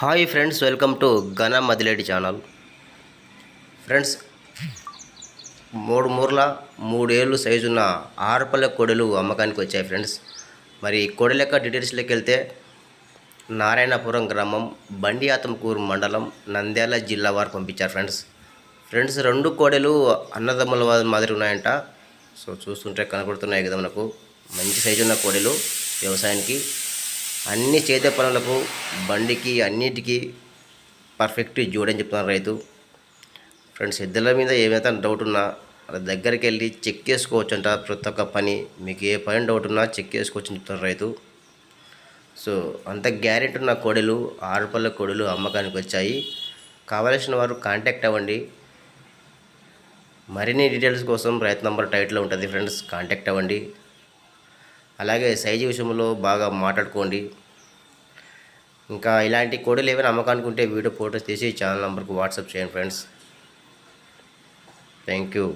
Hi friends welcome to ఘన Madileti channel. Friends మూడు మూర్ల మూడేళ్ళు సైజున్న ఆరుపల్లె కోడెలు అమ్మకానికి వచ్చాయి ఫ్రెండ్స్. మరి కొడల యొక్క డీటెయిల్స్లోకి వెళ్తే నారాయణపురం గ్రామం బండియాతంకూరు మండలం నంద్యాల జిల్లా వారు పంపించారు ఫ్రెండ్స్. ఫ్రెండ్స్ రెండు కోడెలు అన్నదమ్ముల మాదిరి ఉన్నాయంట. సో చూస్తుంటే కనబడుతున్నాయి కదా మనకు. మంచి సైజు ఉన్న కోడెలు వ్యవసాయానికి అన్ని చేతి పనులకు బండికి అన్నిటికీ పర్ఫెక్ట్ జోడని చెప్తున్నారు రైతు. ఫ్రెండ్స్ ఎద్దుల మీద ఏమైతే డౌట్ ఉన్నా వాళ్ళ దగ్గరికి వెళ్ళి చెక్ చేసుకోవచ్చు అంట ప్రతి ఒక్క పని. మీకు ఏ పని డౌట్ ఉన్నా చెక్ చేసుకోవచ్చు చెప్తున్నారు రైతు. సో అంత గ్యారెంటీ ఉన్న కోడెలు పళ్ళ కోడెలు అమ్మకానికి వచ్చాయి. కావలసిన వారు కాంటాక్ట్ అవ్వండి. మరిన్ని డీటెయిల్స్ కోసం రైతు నంబర్ టైట్లో ఉంటుంది. ఫ్రెండ్స్ కాంటాక్ట్ అవ్వండి. అలాగే సైజు విషయంలో బాగా మాట్లాడుకోండి. ఇంకా ఇలాంటి కోడలు ఏమైనా అమ్మకానుకుంటే ఉంటే వీడియో ఫోటోస్ తీసి ఛానల్ నెంబర్కి వాట్సాప్ చేయండి ఫ్రెండ్స్. Thank you